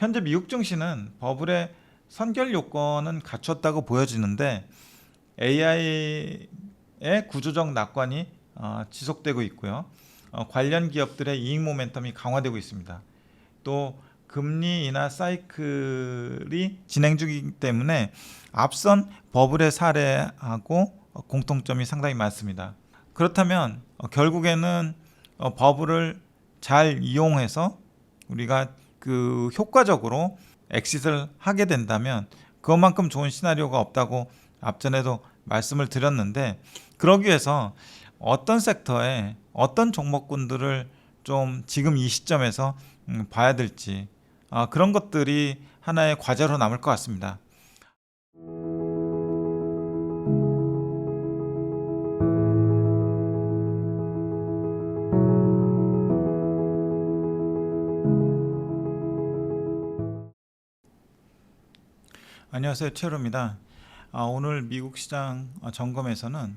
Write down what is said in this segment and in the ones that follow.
현재 미국 증시는 버블의 선결 요건은 갖췄다고 보여지는데 AI의 구조적 낙관이 어, 지속되고 있고요. 어, 관련 기업들의 이익 모멘텀이 강화되고 있습니다. 또 금리 인하 사이클이 진행 중이기 때문에 앞선 버블의 사례하고 어, 공통점이 상당히 많습니다. 그렇다면 어, 결국에는 어, 버블을 잘 이용해서 우리가 그 효과적으로 엑싯을 하게 된다면 그것만큼 좋은 시나리오가 없다고 앞전에도 말씀을 드렸는데 그러기 위해서 어떤 섹터에 어떤 종목군들을 좀 지금 이 시점에서 음, 봐야 될지 아, 그런 것들이 하나의 과제로 남을 것 같습니다. 안녕하세요 최루입니다. 아, 오늘 미국 시장 어, 점검에서는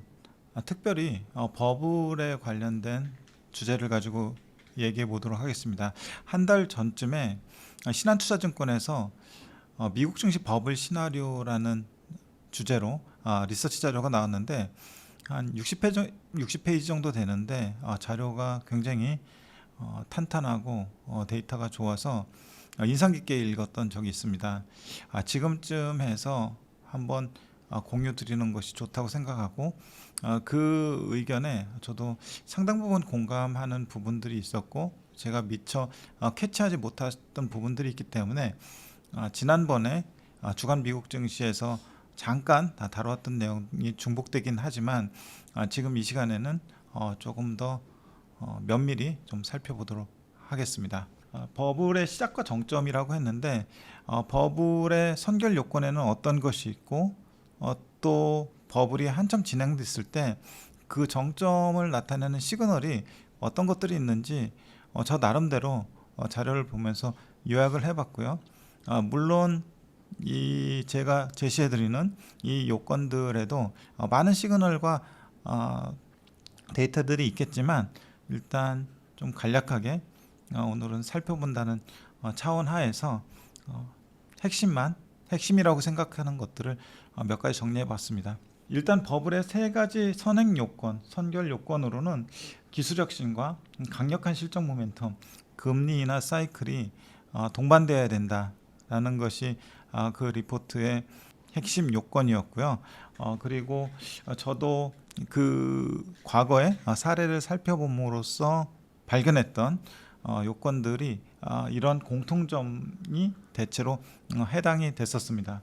아, 특별히 어, 버블에 관련된 주제를 가지고 얘기해 보도록 하겠습니다. 한 달 전쯤에 아, 신한투자증권에서 어, 미국 증시 버블 시나리오라는 주제로 아, 리서치 자료가 나왔는데 한 60페이지, 60페이지 정도 되는데 아, 자료가 굉장히 어, 탄탄하고 어, 데이터가 좋아서 어, 인상 깊게 읽었던 적이 있습니다. 아, 지금쯤 해서 한번 어, 공유 드리는 것이 좋다고 생각하고 어, 그 의견에 저도 상당 부분 공감하는 부분들이 있었고 제가 미처 어, 캐치하지 못했던 부분들이 있기 때문에 아, 지난번에 아, 주간 미국 증시에서 잠깐 다 다루었던 내용이 중복되긴 하지만 아, 지금 이 시간에는 어, 조금 더 어, 면밀히 좀 살펴보도록 하겠습니다. 어, 버블의 시작과 정점이라고 했는데 어, 버블의 선결 요건에는 어떤 것이 있고 어, 또 버블이 한참 진행됐을 때 그 정점을 나타내는 시그널이 어떤 것들이 있는지 어, 저 나름대로 어, 자료를 보면서 요약을 해봤고요. 아, 물론 이 제가 제시해드리는 이 요건들에도 어, 많은 시그널과 어, 데이터들이 있겠지만 일단 좀 간략하게 어, 오늘은 살펴본다는 어, 차원 하에서 어, 핵심만 핵심이라고 생각하는 것들을 어, 몇 가지 정리해 봤습니다. 일단 버블의 세 가지 선행 요건, 선결 요건으로는 기술적 신과 강력한 실적 모멘텀, 금리 인하 사이클이 어, 동반되어야 된다라는 것이 어, 그 리포트의 핵심 요건이었고요. 어, 그리고 어, 저도 그 과거의 어, 사례를 살펴봄으로써 발견했던 어, 요건들이 아, 이런 공통점이 대체로 어, 해당이 됐었습니다.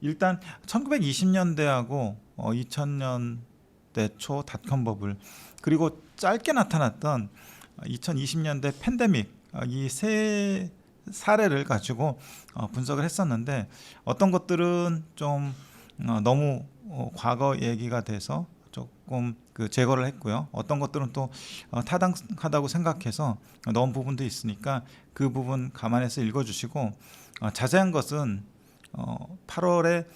일단 1920년대하고 어, 2000년대 초 닷컴 버블 그리고 짧게 나타났던 2020년대 팬데믹 어, 이세 사례를 가지고 어, 분석을 했었는데 어떤 것들은 좀 어, 너무 어, 과거 얘기가 돼서 조금 그 제거를 했고요. 어떤 것들은 또 어, 타당하다고 생각해서 넣은 부분도 있으니까 그 부분 감안해서 읽어주시고 어, 자세한 것은 어, 8월에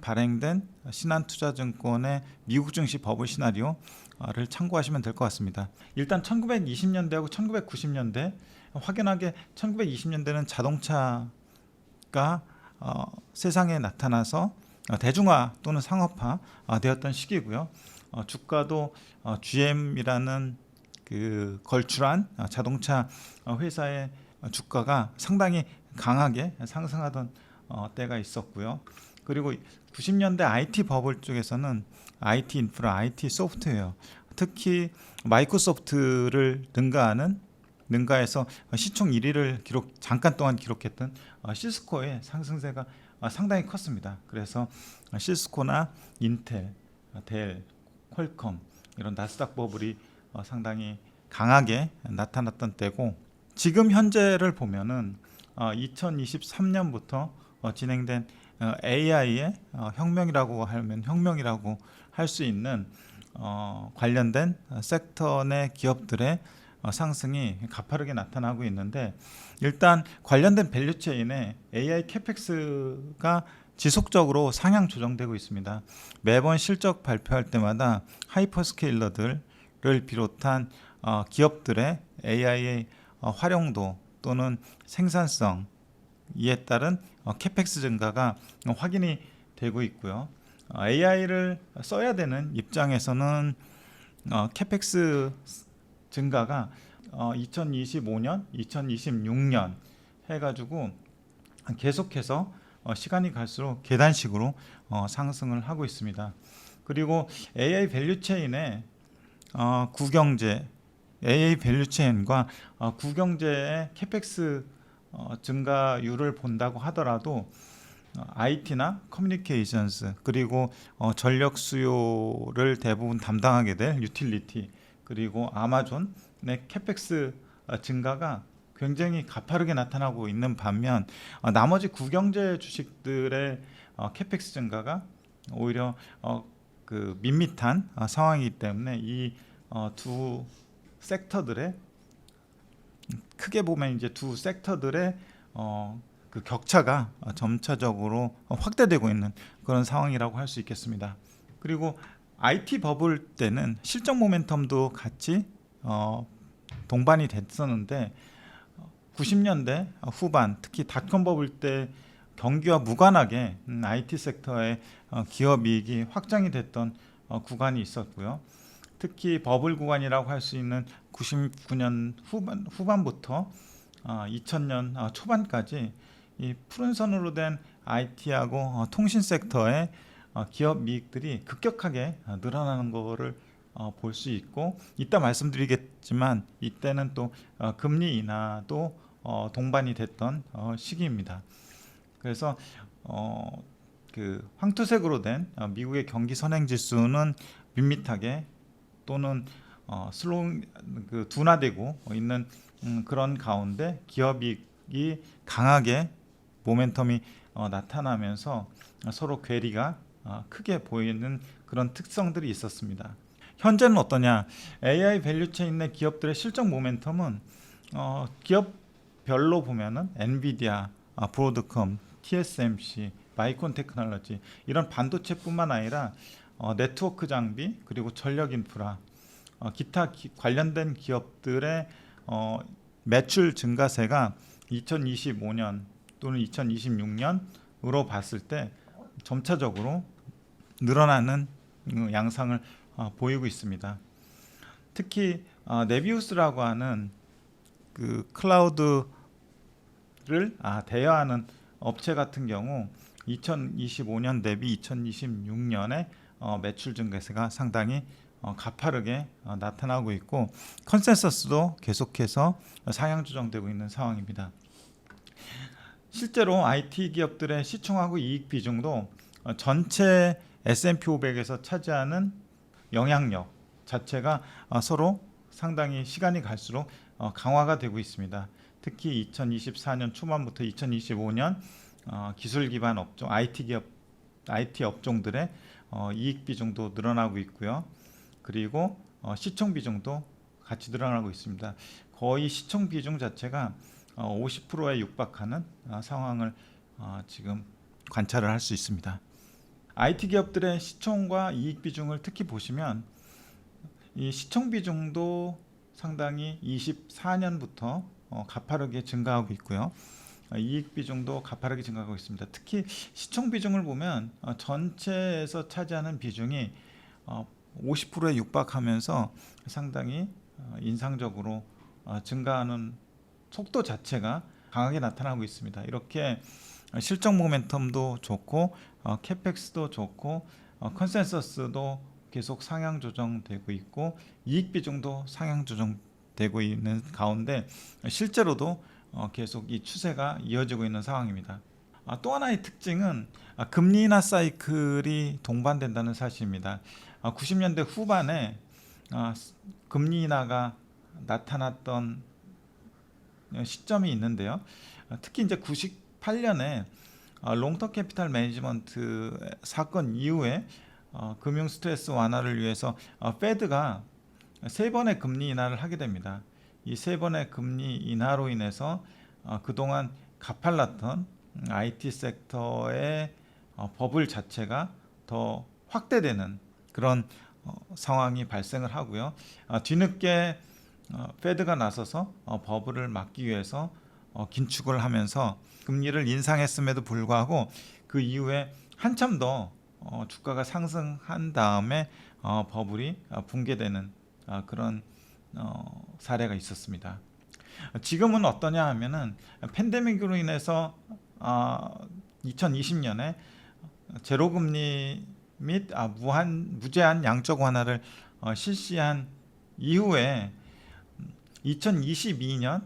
발행된 신한투자증권의 미국 증시 버블 시나리오 를 참고하시면 될 것 같습니다. 일단 1920년대하고 1990년대 확연하게 1920년대는 자동차가 어, 세상에 나타나서 어, 대중화 또는 상업화 어, 되었던 시기고요. 어, 주가도 어, GM이라는 그 걸출한 어, 자동차 어, 회사의 어, 주가가 상당히 강하게 상승하던 어, 때가 있었고요. 그리고 90년대 IT 버블 쪽에서는 IT 인프라, IT 소프트웨어, 특히 마이크로소프트를 능가하는 능가해서 시총 1위를 기록 잠깐 동안 기록했던 어, 시스코의 상승세가 어, 상당히 컸습니다. 그래서 어, 시스코나 인텔, 어, 델, 퀄컴 이런 나스닥 버블이 어, 상당히 강하게 나타났던 때고 지금 현재를 보면은 어, 2023년부터 어, 진행된 어, AI의 어, 혁명이라고 하면 혁명이라고 할 수 있는 어, 관련된 어, 섹터 내 기업들의 어, 상승이 가파르게 나타나고 있는데 일단 관련된 밸류체인에 AI 캐펙스가 지속적으로 상향 조정되고 있습니다. 매번 실적 발표할 때마다 하이퍼스케일러들을 비롯한 어, 기업들의 AI의 어, 활용도 또는 생산성 이에 따른 어, 캐펙스 증가가 어, 확인이 되고 있고요. 어, AI를 써야 되는 입장에서는 어, 캐펙스 증가가 어, 2025년, 2026년 해가지고 계속해서 어, 시간이 갈수록 계단식으로 어, 상승을 하고 있습니다. 그리고 AI 밸류체인의 어, 구경제, AI 밸류체인과 어, 구경제의 캐펙스 어, 증가율을 본다고 하더라도 어, IT나 커뮤니케이션스 그리고 어, 전력 수요를 대부분 담당하게 될 유틸리티 그리고 아마존의 캐펙스 어, 증가가 굉장히 가파르게 나타나고 있는 반면 어, 나머지 구경제 주식들의 어, 캐펙스 증가가 오히려 어, 그 밋밋한 어, 상황이기 때문에 이두 섹터들의 크게 보면 이제 두 섹터들의 어, 그 격차가 어, 점차적으로 어, 확대되고 있는 그런 상황이라고 할 수 있겠습니다. 그리고 IT 버블 때는 실적 모멘텀도 같이 어, 동반이 됐었는데 90년대 후반 특히 닷컴 버블 때 경기와 무관하게 음, IT 섹터의 어, 기업 이익이 확장이 됐던 어, 구간이 있었고요. 특히 버블 구간이라고 할 수 있는 99년 후반 후반부터 어, 2000년 어, 초반까지 이 푸른 선으로 된 IT하고 어, 통신 sektor의 어, 기업 이익들이 급격하게 어, 늘어나는 거를 어, 볼 수 있고 이따 말씀드리겠지만 이때는 또 어, 금리 인하도 어, 동반이 됐던 어, 시기입니다. 그래서 어, 그 황토색으로 된 어, 미국의 경기 선행 지수는 밋밋하게 또는 어, 슬로우 그 둔화되고 있는 음, 그런 가운데 기업이익이 강하게 모멘텀이 어, 나타나면서 서로 괴리가 어, 크게 보이는 그런 특성들이 있었습니다. 현재는 어떠냐? AI 밸류체인 내 기업들의 실적 모멘텀은 어, 기업별로 보면은 엔비디아, 아, 브로드컴, TSMC, 마이콘 테크놀로지 이런 반도체뿐만 아니라 어, 네트워크 장비 그리고 전력 인프라 어, 기타 기, 관련된 기업들의 어, 매출 증가세가 2025년 또는 2026년으로 봤을 때 점차적으로 늘어나는 음, 양상을 어, 보이고 있습니다. 특히 어, 네비우스라고 하는 그 클라우드를 아, 대여하는 업체 같은 경우 2025년 대비 2026년에 어, 매출 증가세가 상당히 어, 가파르게 어, 나타나고 있고 컨센서스도 계속해서 상향 조정되고 있는 상황입니다. 실제로 IT 기업들의 시총하고 이익 비중도 어, 전체 S&P 500에서 차지하는 영향력 자체가 어, 서로 상당히 시간이 갈수록 어, 강화가 되고 있습니다. 특히 2024년 초반부터 2025년 어, 기술 기반 업종 IT 기업 IT 업종들의 어, 이익 비중도 늘어나고 있고요. 그리고 어, 시총 비중도 같이 늘어나고 있습니다. 거의 시총 비중 자체가 어, 50%에 육박하는 어, 상황을 어, 지금 관찰을 할 수 있습니다. IT 기업들의 시총과 이익 비중을 특히 보시면 이 시총 비중도 상당히 24년부터 어, 가파르게 증가하고 있고요. 어, 이익 비중도 가파르게 증가하고 있습니다. 특히 시총 비중을 보면 어, 전체에서 차지하는 비중이 어, 50%에 육박하면서 상당히 어, 인상적으로 어, 증가하는 속도 자체가 강하게 나타나고 있습니다. 이렇게 어, 실적 모멘텀도 좋고 어, 캐펙스도 좋고 어, 컨센서스도 계속 상향 조정되고 있고 이익 비중도 상향 조정되고 있는 가운데 실제로도 어, 계속 이 추세가 이어지고 있는 상황입니다. 아, 또 하나의 특징은 아, 금리 인하 사이클이 동반된다는 사실입니다. 아, 90년대 후반에 아, 스- 금리 인하가 나타났던 시점이 있는데요. 아, 특히 이제 98년에 아, 롱터 캐피탈 매니지먼트 사건 이후에 어, 금융 스트레스 완화를 위해서 어, 페드가 세 번의 금리 인하를 하게 됩니다. 이 세 번의 금리 인하로 인해서 어, 그동안 가팔랐던 음, IT 섹터의 어, 버블 자체가 더 확대되는 그런 어, 상황이 발생을 하고요. 어, 뒤늦게 어, 페드가 나서서 어, 버블을 막기 위해서 어, 긴축을 하면서 금리를 인상했음에도 불구하고 그 이후에 한참 더 어, 주가가 상승한 다음에 어, 버블이 어, 붕괴되는 어, 그런 어, 사례가 있었습니다. 지금은 어떠냐 하면은 팬데믹으로 인해서 어, 2020년에 제로 금리 및 아, 무한 무제한 양적 완화를 어, 실시한 이후에 2022년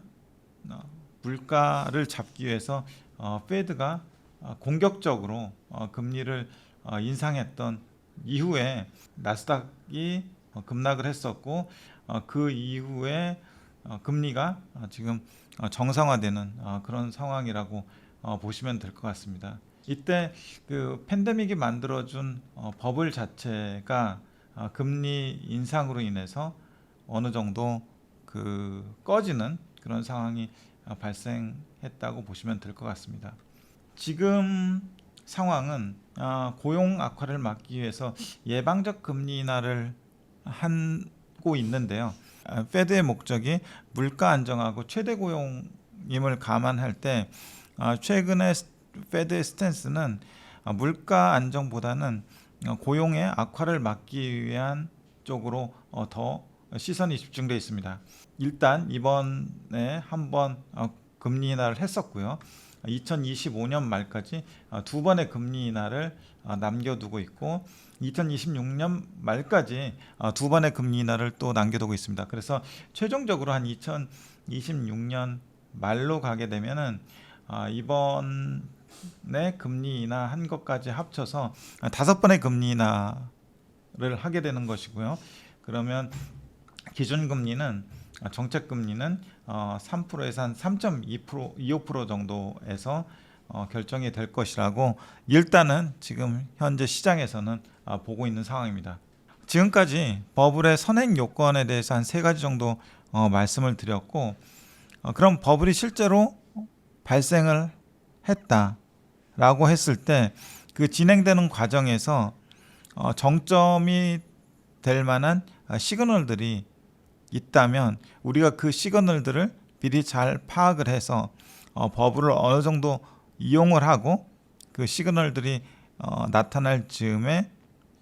어, 물가를 잡기 위해서 어, 페드가 어, 공격적으로 어, 금리를 어, 인상했던 이후에 나스닥이 어, 급락을 했었고 어, 그 이후에 어, 금리가 어, 지금 어, 정상화되는 어, 그런 상황이라고 어, 보시면 될 것 같습니다. 이때 그 팬데믹이 만들어준 어, 버블 자체가 어, 금리 인상으로 인해서 어느 정도 그 꺼지는 그런 상황이 어, 발생했다고 보시면 될 것 같습니다. 지금 상황은 어, 고용 악화를 막기 위해서 예방적 금리 인하를 하고 있는데요. 어, 페드의 목적이 물가 안정하고 최대 고용임을 감안할 때 어, 최근의 스- 페드의 스탠스는 어, 물가 안정보다는 어, 고용의 악화를 막기 위한 쪽으로 어, 더 시선이 집중되어 있습니다. 일단 이번에 한번 어, 금리 인하를 했었고요. 2025년 말까지 어, 두 번의 금리 인하를 어, 남겨두고 있고 2026년 말까지 어, 두 번의 금리 인하를 또 남겨두고 있습니다. 그래서 최종적으로 한 2026년 말로 가게 되면은 아, 이번에 금리 인하 한 것까지 합쳐서 아, 다섯 번의 금리 인하를 하게 되는 것이고요. 그러면 기준 금리는 아, 정책 금리는 어, 3%에서 한 3.2% 25% 정도에서 어, 결정이 될 것이라고 일단은 지금 현재 시장에서는 아, 보고 있는 상황입니다. 지금까지 버블의 선행 요건에 대해서 한 세 가지 정도 어, 말씀을 드렸고 어, 그럼 버블이 실제로 발생을 했다라고 했을 때 그 진행되는 과정에서 어, 정점이 될 만한 아, 시그널들이 있다면 우리가 그 시그널들을 미리 잘 파악을 해서 어, 버블을 어느 정도 이용을 하고 그 시그널들이 어, 나타날 즈음에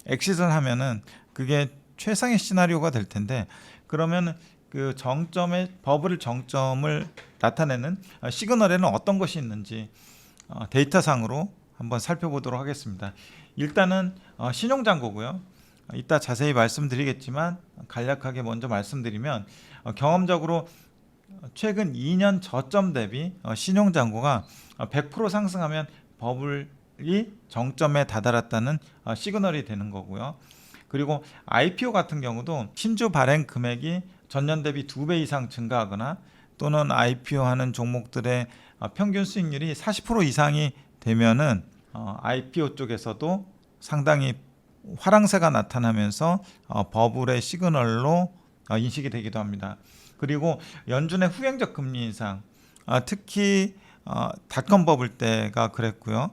엑시트를 하면은 그게 최상의 시나리오가 될 텐데 그러면 그 정점의 버블 정점을 나타내는 어, 시그널에는 어떤 것이 있는지 어, 데이터상으로 한번 살펴보도록 하겠습니다. 일단은 어, 신용잔고고요. 어, 이따 자세히 말씀드리겠지만 간략하게 먼저 말씀드리면 어, 경험적으로 최근 2년 저점 대비 어, 신용잔고가 어, 100% 상승하면 버블이 정점에 다다랐다는 어, 시그널이 되는 거고요. 그리고 IPO 같은 경우도 신주 발행 금액이 전년 대비 2배 이상 증가하거나 또는 IPO 하는 종목들의 어, 평균 수익률이 40% 이상이 되면은 어, IPO 쪽에서도 상당히 화랑세가 나타나면서 어, 버블의 시그널로 어, 인식이 되기도 합니다. 그리고 연준의 후행적 금리 인상, 아, 특히 어, 닷컴 버블 때가 그랬고요.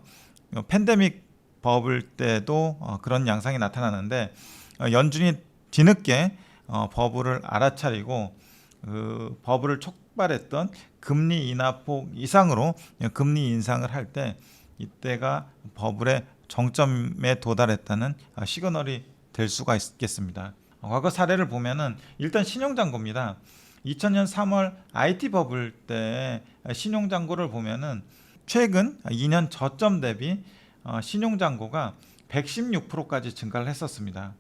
어, 팬데믹 버블 때도 어, 그런 양상이 나타나는데 어, 연준이 뒤늦게 어, 버블을 알아차리고 그 버블을 촉발했던 금리 인하폭 이상으로 금리 인상을 할 때 이때가 버블의 정점에 도달했다는 아, 시그널이 될 수가 있겠습니다. 어, 과거 사례를 보면은 일단 신용잔고입니다. 2000년 3월 IT 버블 때 신용잔고를 보면은 최근 2년 저점 대비 어, 신용잔고가 116%까지 증가를 했었습니다.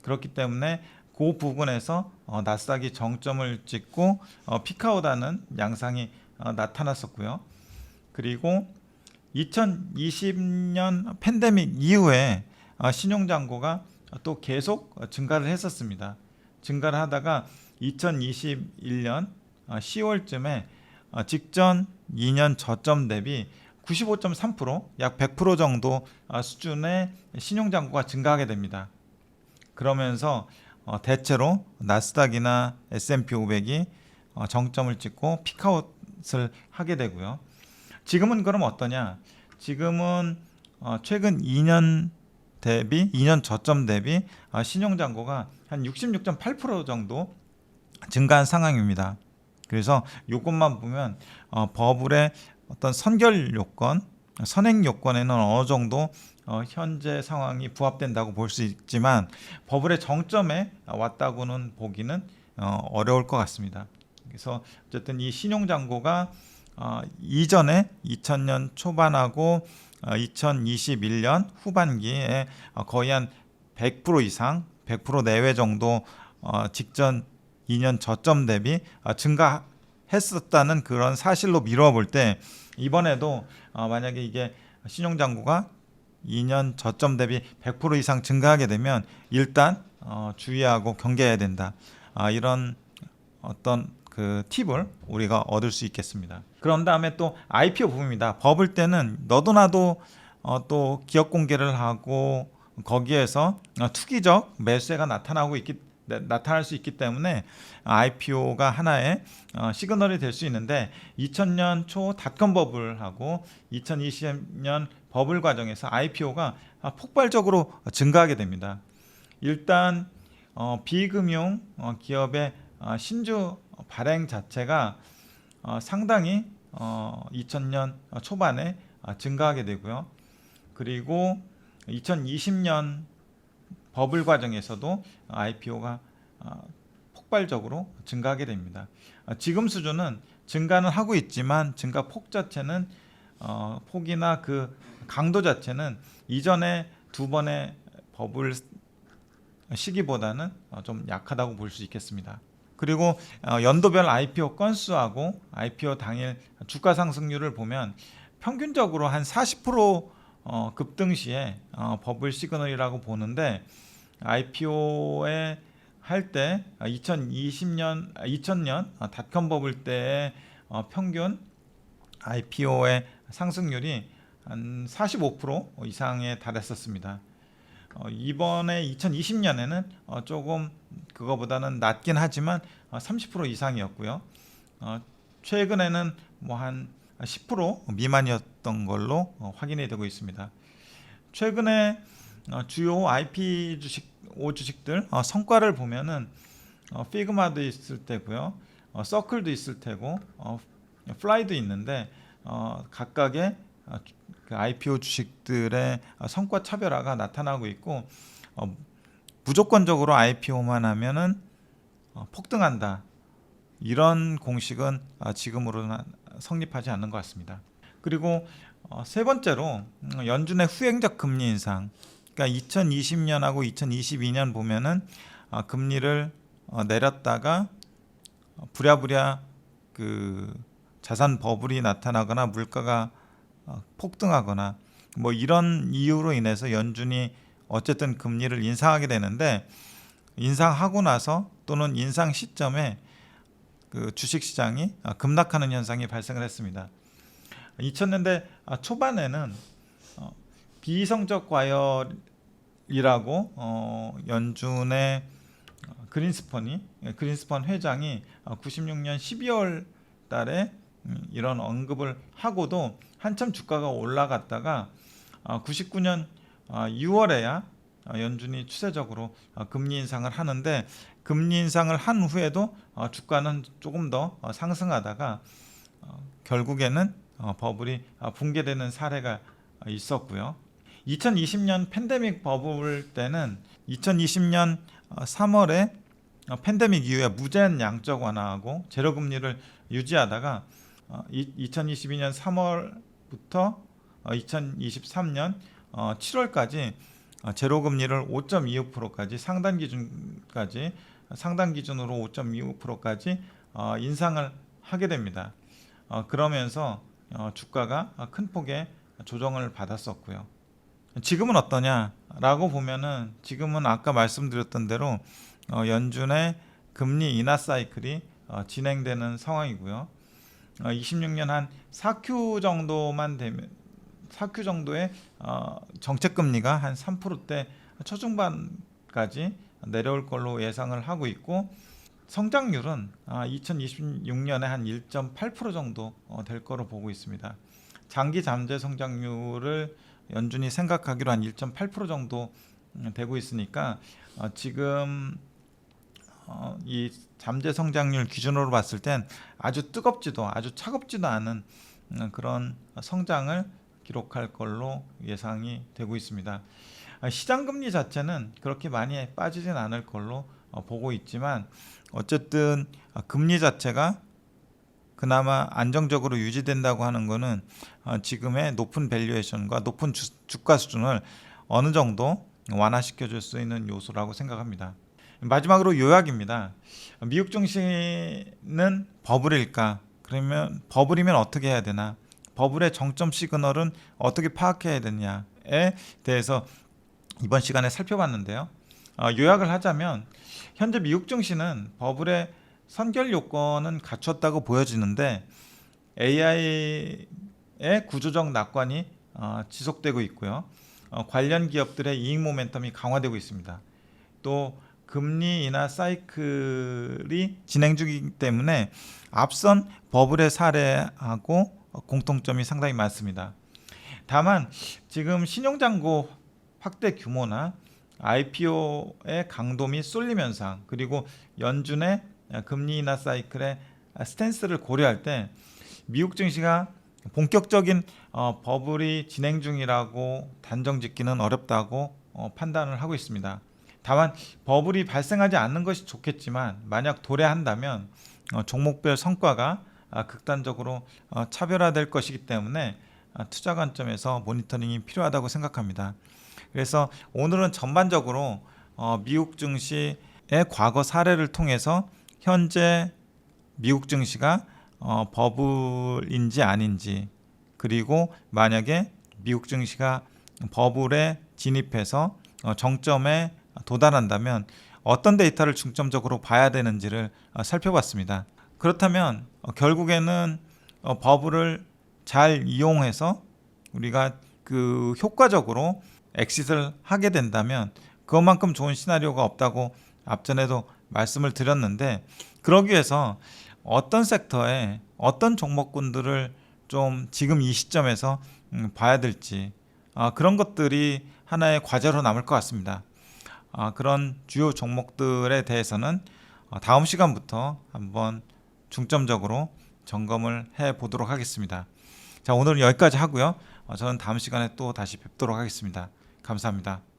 그렇기 때문에 그 부분에서 어, 나스닥이 정점을 찍고 어, 피카오다는 양상이 어, 나타났었고요. 그리고 2020년 팬데믹 이후에 어, 신용잔고가 또 계속 어, 증가를 했었습니다. 증가를 하다가 2021년 10월쯤에 어, 직전 2년 저점 대비 95.3%약 100% 정도 어, 수준의 신용잔고가 증가하게 됩니다. 그러면서 어, 대체로 나스닥이나 S&P 500이 어, 정점을 찍고 피크아웃을 하게 되고요. 지금은 그럼 어떠냐? 지금은 어, 최근 2년 대비 2년 저점 대비 어, 신용잔고가 한 66.8% 정도 증가한 상황입니다. 그래서 요것만 보면 어, 버블의 어떤 선결 요건, 선행 요건에는 어느 정도 어, 현재 상황이 부합된다고 볼 수 있지만 버블의 정점에 왔다고는 보기는 어, 어려울 것 같습니다. 그래서 어쨌든 이 신용장고가 어, 이전에 2000년 초반하고 어, 2021년 후반기에 어, 거의 한 100% 이상, 100% 내외 정도 어, 직전 2년 저점 대비 어, 증가했었다는 그런 사실로 미뤄볼 때 이번에도 어, 만약에 이게 신용장고가 2년 저점 대비 100% 이상 증가하게 되면 일단 어, 주의하고 경계해야 된다. 아, 이런 어떤 그 팁을 우리가 얻을 수 있겠습니다. 그런 다음에 또 IPO 부분입니다. 버블 때는 너도 나도 어, 또 기업 공개를 하고 거기에서 어, 투기적 매수세가 나타나고 있기 나- 나타날 수 있기 때문에 IPO가 하나의 어, 시그널이 될 수 있는데 2000년 초 닷컴 버블하고 2020년 버블 과정에서 IPO가 폭발적으로 증가하게 됩니다. 일단 어, 비금융 어, 기업의 어, 신주 발행 자체가 어, 상당히 어, 2000년 초반에 어, 증가하게 되고요. 그리고 2020년 버블 과정에서도 IPO가 어, 폭발적으로 증가하게 됩니다. 어, 지금 수준은 증가는 하고 있지만 증가 폭 자체는 어, 폭이나 그 강도 자체는 이전에 두 번의 버블 시기보다는 어, 좀 약하다고 볼 수 있겠습니다. 그리고 어, 연도별 IPO 건수하고 IPO 당일 주가 상승률을 보면 평균적으로 한 40% 어, 급등 시에 어, 버블 시그널이라고 보는데 IPO에 할 때 2020년 2000년 닷컴 버블 때의 어, 평균 IPO의 상승률이 한 45% 이상에 달했었습니다. 어, 이번에 2020년에는 어, 조금 그거보다는 낮긴 하지만 어, 30% 이상이었고요. 어, 최근에는 뭐 한 10% 미만이었던 걸로 어, 확인이 되고 있습니다. 최근에 어, 주요 IP 주식 5 주식들 어, 성과를 보면은 어, 피그마도 있을 테고요, 어, 서클도 있을 테고, 어, 플라이도 있는데 어, 각각의 어, 그 IPO 주식들의 어, 성과 차별화가 나타나고 있고 어, 무조건적으로 IPO만 하면은 어, 폭등한다 이런 공식은 어, 지금으로는 성립하지 않는 것 같습니다. 그리고 어, 세 번째로 음, 연준의 후행적 금리 인상. 그러니까 2020년하고 2022년 보면은 어, 금리를 어, 내렸다가 어, 부랴부랴 그 자산 버블이 나타나거나 물가가 어, 폭등하거나 뭐 이런 이유로 인해서 연준이 어쨌든 금리를 인상하게 되는데 인상하고 나서 또는 인상 시점에 그 주식 시장이 아, 급락하는 현상이 발생을 했습니다. 2000년대 아, 초반에는 어, 비이성적 과열이라고 어, 연준의 어, 그린스펀이 예, 그린스펀 회장이 어, 96년 12월 달에 음, 이런 언급을 하고도 한참 주가가 올라갔다가 어, 99년 어, 6월에야 어, 연준이 추세적으로 어, 금리 인상을 하는데 금리 인상을 한 후에도 어, 주가는 조금 더 어, 상승하다가 어, 결국에는 어, 버블이 어, 붕괴되는 사례가 어, 있었고요. 2020년 팬데믹 버블 때는 2020년 어, 3월에 어, 팬데믹 이후에 무제한 양적 완화하고 제로 금리를 유지하다가 어, 이, 2022년 3월 부터 어, 2023년 어, 7월까지 어, 제로 금리를 5.25%까지 상단 기준까지 상단 기준으로 5.25%까지 어, 인상을 하게 됩니다. 어, 그러면서 어, 주가가 큰 폭의 조정을 받았었고요. 지금은 어떠냐라고 보면은 지금은 아까 말씀드렸던 대로 어, 연준의 금리 인하 사이클이 어, 진행되는 상황이고요. 어, 26년 한 4Q 정도만 되면 4Q 정도의 어, 정책 금리가 한 3%대 초중반까지 내려올 걸로 예상을 하고 있고 성장률은 아, 2026년에 한 1.8% 정도 어, 될 거로 보고 있습니다. 장기 잠재 성장률을 연준이 생각하기로 한 1.8% 정도 음, 되고 있으니까 어, 지금 어, 이 잠재 성장률 기준으로 봤을 땐 아주 뜨겁지도 아주 차갑지도 않은 음, 그런 성장을 기록할 걸로 예상이 되고 있습니다. 아, 시장 금리 자체는 그렇게 많이 빠지진 않을 걸로 어, 보고 있지만 어쨌든 아, 금리 자체가 그나마 안정적으로 유지된다고 하는 거는 어, 지금의 높은 밸류에이션과 높은 주, 주가 수준을 어느 정도 완화시켜 줄 수 있는 요소라고 생각합니다. 마지막으로 요약입니다. 미국 증시는 버블일까? 그러면 버블이면 어떻게 해야 되나? 버블의 정점 시그널은 어떻게 파악해야 되냐에 대해서 이번 시간에 살펴봤는데요. 어, 요약을 하자면 현재 미국 증시는 버블의 선결 요건은 갖췄다고 보여지는데 AI의 구조적 낙관이 어, 지속되고 있고요. 어, 관련 기업들의 이익 모멘텀이 강화되고 있습니다. 또 금리 인하 사이클이 진행 중이기 때문에 앞선 버블의 사례하고 공통점이 상당히 많습니다. 다만 지금 신용잔고 확대 규모나 IPO의 강도 및 쏠림 현상 그리고 연준의 금리 인하 사이클의 스탠스를 고려할 때 미국 증시가 본격적인 어, 버블이 진행 중이라고 단정 짓기는 어렵다고 어, 판단을 하고 있습니다. 다만 버블이 발생하지 않는 것이 좋겠지만 만약 도래한다면 어, 종목별 성과가 아, 극단적으로 어, 차별화될 것이기 때문에 아, 투자 관점에서 모니터링이 필요하다고 생각합니다. 그래서 오늘은 전반적으로 어, 미국 증시의 과거 사례를 통해서 현재 미국 증시가 어, 버블인지 아닌지 그리고 만약에 미국 증시가 버블에 진입해서 어, 정점에 도달한다면 어떤 데이터를 중점적으로 봐야 되는지를 어, 살펴봤습니다. 그렇다면 어, 결국에는 어, 버블을 잘 이용해서 우리가 그 효과적으로 엑싯을 하게 된다면 그것만큼 좋은 시나리오가 없다고 앞전에도 말씀을 드렸는데 그러기 위해서 어떤 섹터에 어떤 종목군들을 좀 지금 이 시점에서 음, 봐야 될지 아, 그런 것들이 하나의 과제로 남을 것 같습니다. 아, 그런 주요 종목들에 대해서는 어, 다음 시간부터 한번 중점적으로 점검을 해 보도록 하겠습니다. 자, 오늘은 여기까지 하고요. 어, 저는 다음 시간에 또 다시 뵙도록 하겠습니다. 감사합니다.